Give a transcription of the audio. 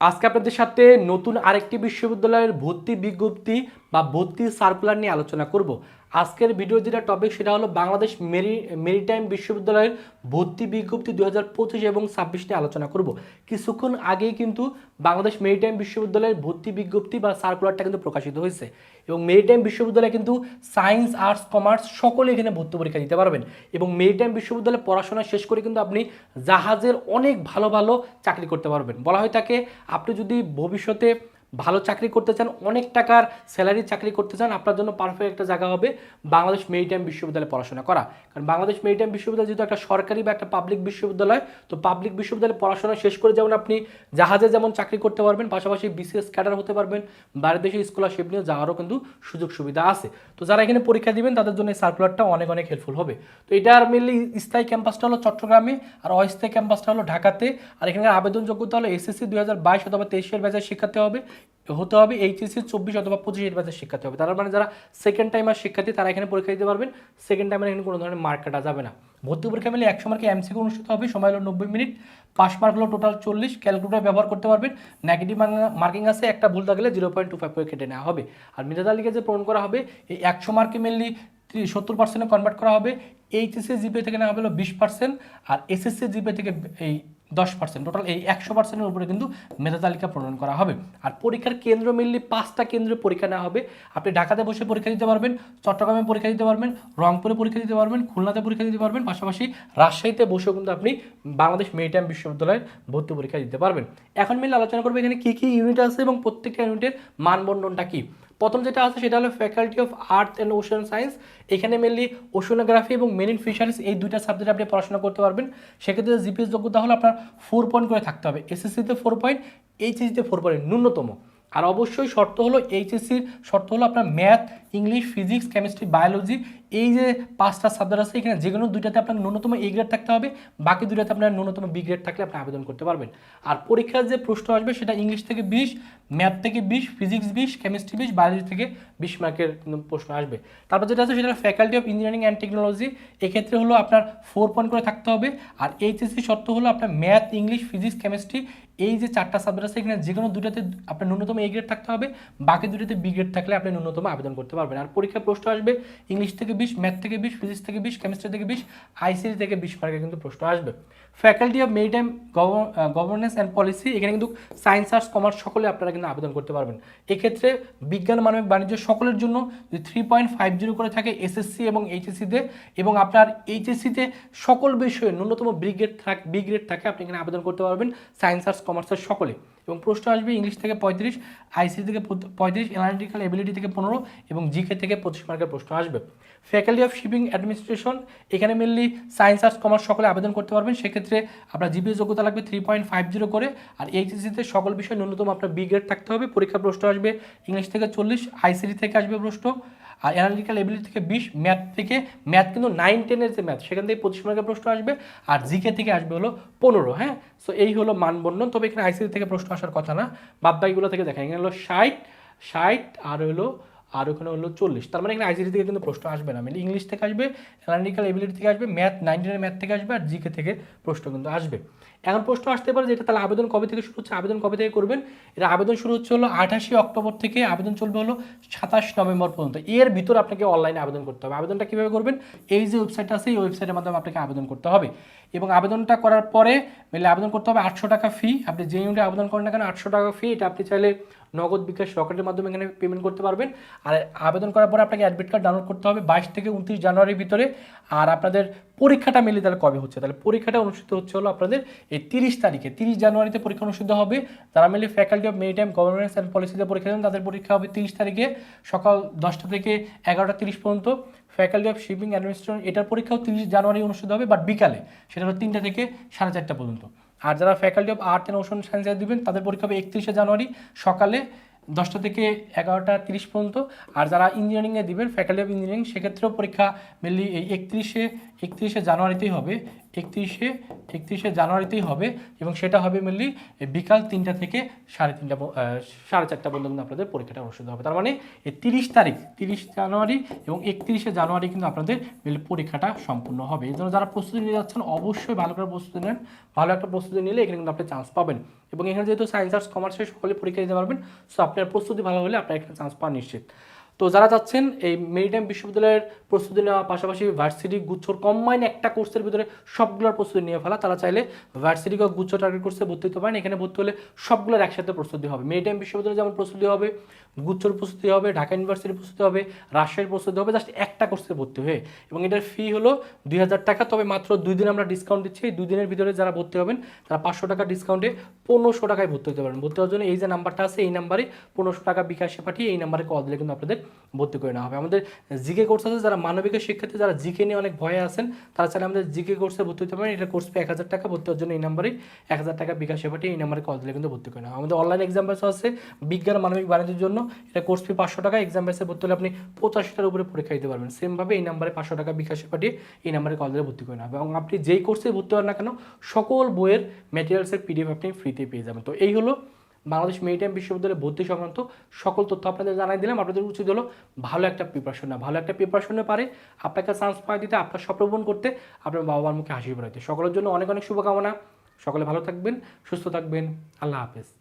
আজকে আপনাদের সাথে নতুন আরেকটি বিশ্ববিদ্যালয়ের ভর্তি বিজ্ঞপ্তি বা ভর্তি সার্কুলার নিয়ে আলোচনা করব। আজকের ভিডিও যেটা টপিক সেটা হলো বাংলাদেশ মেরি মেরিটাইম বিশ্ববিদ্যালয়ের ভর্তি বিজ্ঞপ্তি দু হাজার পঁচিশ এবং ছাব্বিশ নিয়ে আলোচনা করব। কিছুক্ষণ আগেই কিন্তু বাংলাদেশ মেরিটাইম বিশ্ববিদ্যালয়ের ভর্তি বিজ্ঞপ্তি বা সার্কুলারটা কিন্তু প্রকাশিত হয়েছে এবং মেরিটাইম বিশ্ববিদ্যালয়ে কিন্তু সায়েন্স আর্টস কমার্স সকলে এখানে ভর্তি পরীক্ষা দিতে পারবেন এবং মেরিটাইম বিশ্ববিদ্যালয়ে পড়াশোনা শেষ করে কিন্তু আপনি জাহাজের অনেক ভালো ভালো চাকরি করতে পারবেন। বলা হয় তাকে আপনি যদি ভবিষ্যতে ভালো চাকরি করতে চান, অনেক টাকার স্যালারি চাকরি করতে চান, আপনার জন্য পারফেক্ট একটা জায়গা হবে বাংলাদেশ মেরিটাইম বিশ্ববিদ্যালয়ে পড়াশোনা করা। কারণ বাংলাদেশ মেরিটাইম বিশ্ববিদ্যালয় যেহেতু একটা সরকারি বা একটা পাবলিক বিশ্ববিদ্যালয়, তো পাবলিক বিশ্ববিদ্যালয়ে পড়াশোনা শেষ করে যেমন আপনি জাহাজে যেমন চাকরি করতে পারবেন, পাশাপাশি বিসিএস ক্যাডার হতে পারবেন, বাইরের দেশে স্কলারশিপ নিয়ে যাওয়ারও কিন্তু সুযোগ সুবিধা আছে। তো যারা এখানে পরীক্ষা দিবেন, তাদের জন্য এই সার্কুলারটা অনেক অনেক হেল্পফুল হবে। তো এটার মেনলি স্থায়ী ক্যাম্পাসটা হলো চট্টগ্রামে, আর অস্থায়ী ক্যাম্পাসটা হলো ঢাকাতে, আর এখানকার আবেদন যোগ্যতা হলো এসএসসি দুই হাজার বাইশ অথবা তেইশের ব্যাচের শিক্ষার্থী হবে। হতে হবে এইচএসসি চব্বিশ অথবা পঁচিশের ব্যাচের শিক্ষার্থী হবে। তার মানে যারা সেকেন্ড টাইমার শিক্ষার্থী, তারা এখানে পরীক্ষা দিতে পারবেন। সেকেন্ড টাইমের এখানে কোনো ধরনের মার্ক কাটা যাবে না। ভর্তি পরীক্ষা মিলে একশো মার্কে এমসিকে অনুষ্ঠিত হবে, সময় হলো নব্বই মিনিট। পাস মার্ক হলো টোটাল চল্লিশ। ক্যালকুলেটার ব্যবহার করতে পারবেন। নেগেটিভ মার্কিং আছে, একটা ভুল থাকলে জিরো পয়েন্ট টু ফাইভ করে কেটে নেওয়া হবে। আর মেধা তালিকা যে পূরণ করা হবে, এই একশো মার্কে মেনলি সত্তর পার্সেন্টে কনভার্ট করা হবে। এইচএসসি জিপে থেকে নেওয়া হলো বিশ পার্সেন্ট আর এসএসসি জিপে থেকে এই দশ পার্সেন্ট টোটাল এই একশো পার্সেন্টের উপরে কিন্তু মেধা তালিকা প্রণয়ন করা হবে। আর পরীক্ষার কেন্দ্র মিললি পাঁচটা কেন্দ্রে পরীক্ষা নেওয়া হবে। আপনি ঢাকাতে বসে পরীক্ষা দিতে পারবেন, চট্টগ্রামে পরীক্ষা দিতে পারবেন, রংপুরে পরীক্ষা দিতে পারবেন, খুলনাতে পরীক্ষা দিতে পারবেন, পাশাপাশি রাজশাহীতে বসেও কিন্তু আপনি বাংলাদেশ মেরিটাইম বিশ্ববিদ্যালয়ের ভর্তি পরীক্ষা দিতে পারবেন। এখন মিলে আলোচনা করব এখানে কী কী ইউনিট আছে এবং প্রত্যেকটা ইউনিটের মানবন্ধনটা কী? প্রথম যেটা আছে সেটা হলো faculty of earth and ocean science এখানে মেনলি ওশনোগ্রাফি এবং মেরিন ফিশারিস এই দুইটা সাবজেক্ট আপনি পড়াশোনা করতে পারবেন। সেক্ষেত্রে জিপিএস যোগ্যতা হলো আপনার ফোর পয়েন্ট করে থাকতে হবে। এসএসসিতে ফোর পয়েন্ট এইচএসিতে ফোর পয়েন্ট ন্যূনতম। আর অবশ্যই শর্ত হলো এইচএসসির শর্ত হলো আপনার math English physics chemistry biology এই যে পাঁচটা সাবজেক্ট আছে, এখানে যে কোনো দুইটাতে আপনার ন্যূনতম এ গ্রেড থাকতে হবে, বাকি দুইটাতে আপনার ন্যূনতম বি গ্রেড থাকলে আপনি আবেদন করতে পারবেন। আর পরীক্ষার যে প্রশ্ন আসবে সেটা ইংলিশ থেকে বিশ ম্যাথ থেকে বিশ ফিজিক্স বিশ কেমিস্ট্রি বিশ বায়োলজি থেকে বিশ মার্কের প্রশ্ন আসবে। তারপর যেটা আছে সেটা faculty of engineering and technology এক্ষেত্রে হলো আপনার ফোর পয়েন্ট করে থাকতে হবে। আর এইচএসসি শর্ত হলো আপনার ম্যাথ ইংলিশ ফিজিক্স কেমিস্ট্রি এই যে চারটা সাবজেক্ট আছে, এখানে যে কোনো দুটাতে আপনার ন্যূনতম এ গ্রেড থাকতে হবে, বাকি দুটাতে বি গ্রেড থাকলে আপনি ন্যূনতম আবেদন করতে পারবেন। আর পরীক্ষা প্রশ্ন আসবে ইংলিশ থেকে বিশ ম্যাথ থেকে বিশ ফিজিক্স থেকে বিশ কেমিস্ট্রি থেকে বিশ আইসিডি থেকে বিশ মার্কের কিন্তু প্রশ্ন আসবে। Faculty of maritime governance and policy এখানে কিন্তু সায়েন্স আর্টস কমার্স সকলে আপনারা কিন্তু আবেদন করতে পারবেন। এক্ষেত্রে বিজ্ঞান, মানবিক, বাণিজ্য সকলের জন্য যদি থ্রি পয়েন্ট ফাইভ জিরো করে থাকে এসএসসি এবং এইচএসসিতে এবং আপনার এইচএসসিতে সকল বিষয়ে ন্যূনতম বি গ্রেড থাক বি গ্রেড থাকে, আপনি এখানে আবেদন করতে পারবেন। সায়েন্স আর্টস কমার্সের সকলে। এবং প্রশ্ন আসবে ইংলিশ থেকে পঁয়ত্রিশ আইসি থেকে পঁয়ত্রিশ অ্যানালিটিক্যাল এবিলিটি থেকে পনেরো এবং জিকে থেকে পঁচিশ মার্কের প্রশ্ন আসবে। ফ্যাকাল্টি অফ শিপিং অ্যাডমিনিস্ট্রেশন এখানে মেনলি সায়েন্স আর্টস কমার্স সকলে আবেদন করতে পারবেন। সেক্ষেত্রে আপনার জিপিএস যোগ্যতা লাগবে থ্রি পয়েন্ট ফাইভ জিরো করে। আর এইচএসিতে সকল বিষয় ন্যূনতম আপনার বি গ্রেড থাকতে হবে। পরীক্ষা প্রশ্ন আসবে ইংলিশ থেকে চল্লিশ আইসিডি থেকে আসবে প্রশ্ন। আর অ্যানালিটিক্যাল এবিলিটি থেকে বিশ ম্যাথ থেকে ম্যাথ কিন্তু নাইন টেনের যে ম্যাথ সেখান থেকে পঁচিশ মার্কের প্রশ্ন আসবে আর জিকে থেকে আসবে হলো পনেরো হ্যাঁ? সো এই হলো মানবন্ধন তবে এখানে আইসিডি থেকে প্রশ্ন আসার কথা না। বাদ বাকিগুলো থেকে দেখেন, এখানে হলো ষাট ষাট আর হলো, আর ওখানে হলো চল্লিশ। তার মানে এখানে আইসিডি থেকে কিন্তু প্রশ্ন আসবে না। মানে ইংলিশ থেকে আসবে অ্যানালিটিক্যাল এবিলিটি থেকে আসবে ম্যাথ নাইনটিনের ম্যাথ থেকে আসবে আর জিকে থেকে প্রশ্ন কিন্তু আসবে। এখন প্রশ্ন আসতে পারে যে এটা তাহলে আবেদন কবে থেকে শুরু হচ্ছে? আবেদন কবে থেকে করবেন? এটা আবেদন শুরু হচ্ছে হলো আঠাশে অক্টোবর থেকে, আবেদন চলবে হলো সাতাশ নভেম্বর পর্যন্ত। এর ভিতর আপনাকে অনলাইনে আবেদন করতে হবে। আবেদনটা কীভাবে করবেন? এই যে ওয়েবসাইট আছে, এই ওয়েবসাইটের মাধ্যমে আপনাকে আবেদন করতে হবে। এবং আবেদনটা করার পরে মেলে আবেদন করতে হবে আটশো টাকা ফি আপনি যে ইউনিটে আবেদন করেন না কেন, আটশো টাকা ফি এটা আপনি চাইলে নগদ বিকাশ রকেটের মাধ্যমে এখানে পেমেন্ট করতে পারবেন। আর আবেদন করার পরে আপনাকে অ্যাডমিট কার্ড ডাউনলোড করতে হবে বাইশ থেকে উনত্রিশ জানুয়ারির ভিতরে। আর আপনাদের পরীক্ষাটা মিলে তাহলে কবে হচ্ছে? তাহলে পরীক্ষাটা অনুষ্ঠিত হচ্ছে হলো আপনাদের এই তিরিশ তারিখে। তিরিশ জানুয়ারিতে পরীক্ষা অনুষ্ঠিত হবে। তারা মিলে faculty of maritime governance and পলিসিতে পরীক্ষা দেন তাদের পরীক্ষা হবে তিরিশ তারিখে সকাল দশটা থেকে এগারোটা তিরিশ পর্যন্ত। ফ্যাকাল্টি অফ শিপিং অ্যাডমিনিস্ট্রেশন এটার পরীক্ষাও তিরিশ জানুয়ারি অনুষ্ঠিত হবে বাট বিকালে। সেটা হলো তিনটা থেকে সাড়ে চারটা পর্যন্ত। আর যারা faculty of art and ocean সায়েন্সে দিবেন, তাদের পরীক্ষা হবে একত্রিশে জানুয়ারি সকালে দশটা থেকে এগারোটা তিরিশ পর্যন্ত। আর যারা ইঞ্জিনিয়ারিংয়ে দিবেন ফ্যাকাল্টি অফ ইঞ্জিনিয়ারিং সেক্ষেত্রেও পরীক্ষা মেনলি এই একত্রিশে একত্রিশে জানুয়ারিতেই হবে, একত্রিশে একত্রিশে জানুয়ারিতেই হবে এবং সেটা হবে মেনলি বিকাল তিনটা থেকে সাড়ে তিনটা সাড়ে চারটা পর্যন্ত আপনাদের পরীক্ষাটা অনুষ্ঠিত হবে। তার মানে এই তিরিশ তারিখ, তিরিশ জানুয়ারি এবং একত্রিশে জানুয়ারি কিন্তু আপনাদের মেনলি পরীক্ষাটা সম্পূর্ণ হবে। এই জন্য যারা প্রস্তুতি নিয়ে যাচ্ছেন, অবশ্যই ভালো করে প্রস্তুতি নেন। ভালো একটা প্রস্তুতি নিলে এখানে কিন্তু আপনি চান্স পাবেন। এবং এখানে যেহেতু সায়েন্স আর্টস কমার্সের সকলে পরীক্ষা দিতে পারবেন সো আপনার প্রস্তুতি ভালো হলে আপনার এখানে চান্স পাওয়া নিশ্চিত। তো যারা যাচ্ছেন এই মেরিটাইম বিশ্ববিদ্যালয়ের প্রস্তুতি নেওয়া পাশাপাশি ভার্সিটি গুচ্ছর কম্বাইন একটা কোর্সের ভিতরে সবগুলোর প্রস্তুতি নিয়ে ফেলা, তারা চাইলে ভার্সিটি বা গুচ্ছ টার্গেট কোর্সে ভর্তি হতে পারেন। এখানে ভর্তি হলে সবগুলোর একসাথে প্রস্তুতি হবে। মেরিটাইম বিশ্ববিদ্যালয়ে যেমন প্রস্তুতি হবে, গুচ্ছর প্রস্তুতি হবে, ঢাকা ইউনিভার্সিটির প্রস্তুতি হবে, রাজশাহীর প্রস্তুতি হবে জাস্ট একটা কোর্সে ভর্তি হয়ে। এবং এটার ফি হলো দুই হাজার টাকা, তবে মাত্র দুই দিন আমরা ডিসকাউন্ট দিচ্ছি। এই দুই দিনের ভিতরে যারা ভর্তি হবেন, তারা পাঁচশো টাকা ডিসকাউন্টে পনেরোশো টাকায় ভর্তি হতে পারেন। ভর্তি হওয়ার জন্য এই যে নাম্বারটা আছে, এই নাম্বারে পনেরোশো টাকা বিকাশে পাঠিয়ে এই নাম্বারে কল দিলে কিন্তু আপনাদের ভর্তি করে নেওয়া হবে। আমাদের জিকে কোর্স আছে, যারা মানবিকের শিক্ষার্থী, যারা জিকে নিয়ে অনেক ভয়ে আছেন, তারা চাইলে আমাদের জিকে কোর্সে ভর্তি হতে পারেন। এটা কোর্স ফি এক হাজার টাকা, ভর্তি হওয়ার জন্য এই নাম্বারে এক হাজার টাকা বিকাশে পাঠিয়ে এই নাম্বারে কল দিলে কিন্তু ভর্তি করে নেওয়া। আমাদের অনলাইন এক্সাম বেসও আছে, বিজ্ঞান, মানবিক, বাণিজ্যের জন্য। এটা কোর্স ফি পাঁচশো টাকা এক্সাম বেসে ভর্তি হলে আপনি পঁচাশিটার উপরে পরীক্ষা দিতে পারবেন। সেমভাবে এই নাম্বারে পাঁচশো টাকা বিকাশে পাঠিয়ে এই নাম্বারে কল দিলে ভর্তি করে নেওয়া হবে। এবং আপনি যেই কোর্সে ভর্তি হন না কেন, সকল বইয়ের ম্যাটেরিয়ালসের পিডিএফ আপনি ফ্রিতে পেয়ে যাবেন। তো এই হলো বাংলাদেশ মেরিটাইম বিশ্ববিদ্যালয়ে ভর্তি সংক্রান্ত সকল তথ্য আপনাদের জানাই দিলাম। আপনাদের উচিত হলো ভালো একটা প্রিপারেশন না ভালো একটা প্রিপারেশনে পারে আপনাকে চান্স পাওয়া দিতে, আপনার স্বপ্নপূরণ করতে, আপনার বাবা মার মুখে হাসি বেড়াইতে সকলের জন্য অনেক অনেক শুভকামনা। সকলে ভালো থাকবেন, সুস্থ থাকবেন। আল্লাহ হাফেজ।